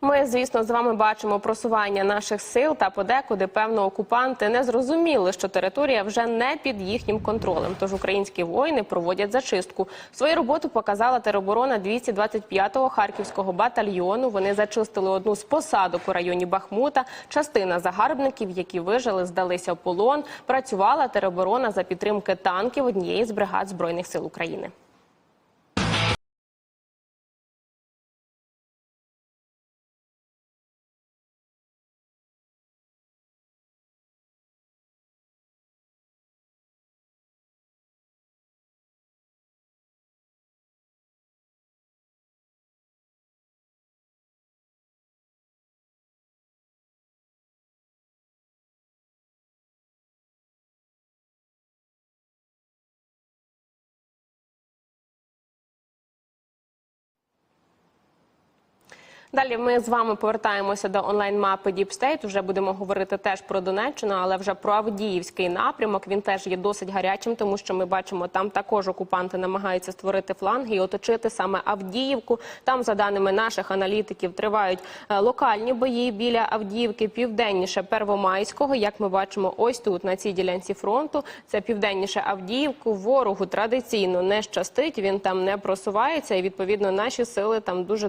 Ми, звісно, з вами бачимо просування наших сил та подекуди певно окупанти не зрозуміли, що територія вже не під їхнім контролем. Тож українські воїни проводять зачистку. Свою роботу показала тероборона 225-го харківського батальйону. Вони зачистили одну з посадок у районі Бахмута. Частина загарбників, які вижили, здалися в полон. Працювала тероборона за підтримки танків однієї з бригад збройних сил України. Далі ми з вами повертаємося до онлайн-мапи State. Вже будемо говорити теж про Донеччину, але вже про Авдіївський напрямок. Він теж є досить гарячим, тому що ми бачимо, там також окупанти намагаються створити фланги і оточити саме Авдіївку. Там, за даними наших аналітиків, тривають е, локальні бої біля Авдіївки, південніше Первомайського. Як ми бачимо, ось тут на цій ділянці фронту це південніше Авдіївку. Ворогу традиційно не щастить. Він там не просувається, і відповідно наші сили там дуже